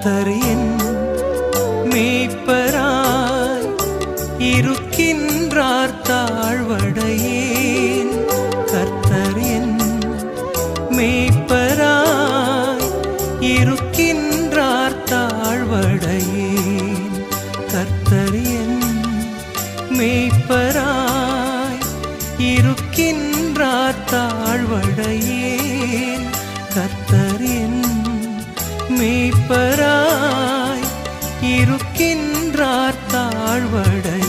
கர்த்தர் என் மேய்ப்பராய் இருக்கின்றார் தாழ்வடையேன். கர்த்தர் என் மேய்ப்பராய் இருக்கின்றார் தாழ்வடையேன். கர்த்தர் மேய்ப்பராய் இருக்கின்றார் தாழ்வடை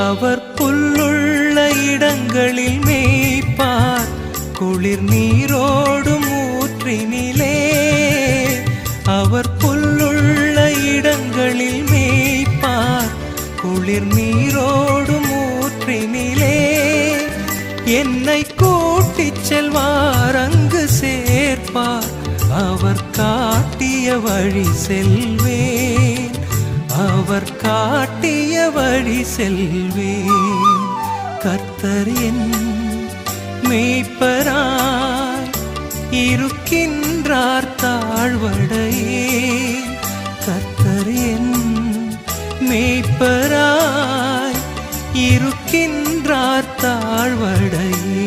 அவர் புல்லுள்ள இடங்களில் மே குளிர் நீரோடும் ஊற்றினிலே அவர் புல்லுள்ள இடங்களில் மேய்ப்பார். குளிர் நீரோடும் ஊற்றினிலே என்னை கூட்டிச் செல்வார் அங்கு சேர்ப்பார். அவர் காட்டிய வழி செல்வேன். அவர் காட்டிய வழி செல்வேன். கர்த்தர் என் மேய்ப்பராய் இருக்கின்றார் தாழ்வடையே. கர்த்தர் என் மேய்ப்பராய் இருக்கின்றார் தாழ்வடையே.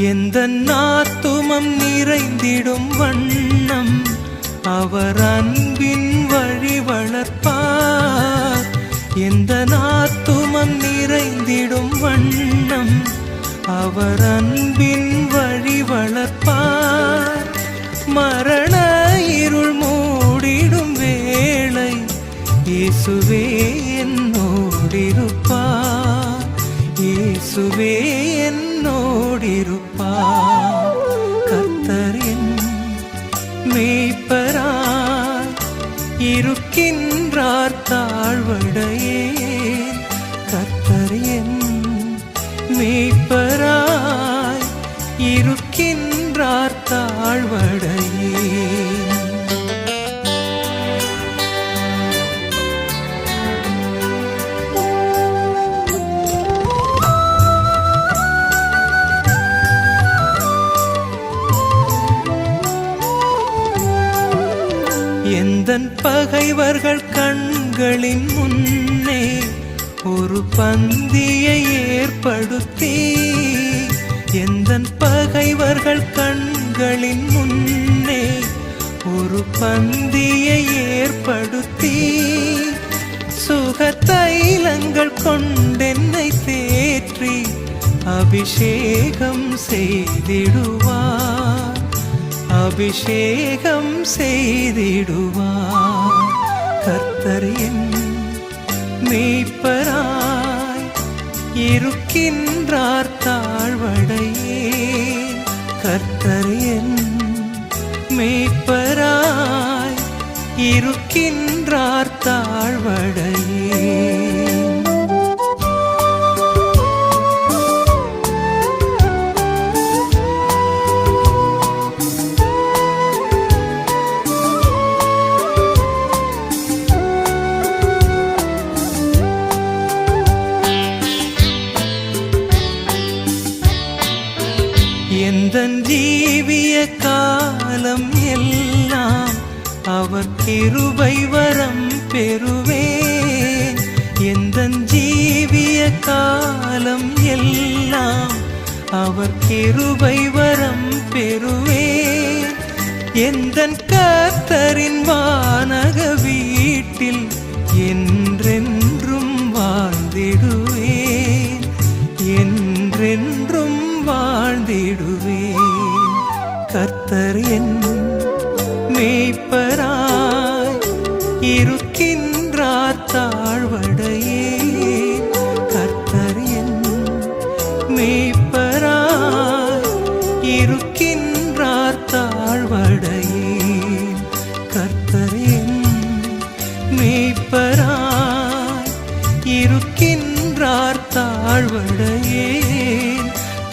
எந்த நாத்துமம் நிறைந்திடும் வண்ணம் அவர் அன்பின் வழி வளர்ப்பார். எந்த நாத்துமம் நிறைந்திடும் வண்ணம் அவர் அன்பின் வழி வளர்ப்பார். மரண இருள் மூடிடும் வேளை இயேசுவே என்னோடிருப்பார். இயேசுவே என்னோடிருப்பார். கர்த்தரின் மேய்ப்பராய் இருக்கின்றார் தாழ்வடையே. கர்த்தரின் மெய்ப்பராய். இருக்கின்றார் தாழ்வடையே. தன் பகைவர்கள் கண்களின் முன்னே ஒரு பந்தியை ஏற்படுத்தி எந்தன் பகைவர்கள் கண்களின் முன்னே ஒரு பந்தியை ஏற்படுத்தி சுக தைலங்கள் கொண்டென்னை தேற்றி அபிஷேகம் செய்திடுவார். அபிஷேகம் செய்திடுவார். கர்த்தரின் என் இருக்கின்றார் தாழ்வடையே. கர்த்தரின் என் இருக்கின்றார் தாழ்வடையே. அவர் கிருபை வரம் பெறுவேன். எந்த ஜீவிய காலம் எல்லாம் அவர் கிருபை வரம் பெறுவேன். எந்த கர்த்தரின் வானக வீட்டில் என்றென்றும் வாழ்ந்திடுவேன். என்றென்றும் வாழ்ந்திடுவேன். கர்த்தர் என் இடையே கர்த்தர் என் மேய்ப்பராய் இருக்கின்றார் தாழ்வடையே. கர்த்தர் என் மேய்ப்பராய் இருக்கின்றார் தாழ்வடையே.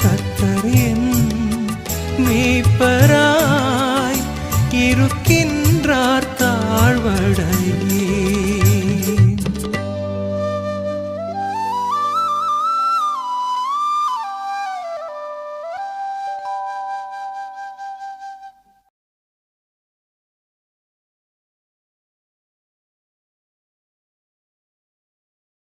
கர்த்தர் என் மேய்ப்பராய் இருக்கின்ற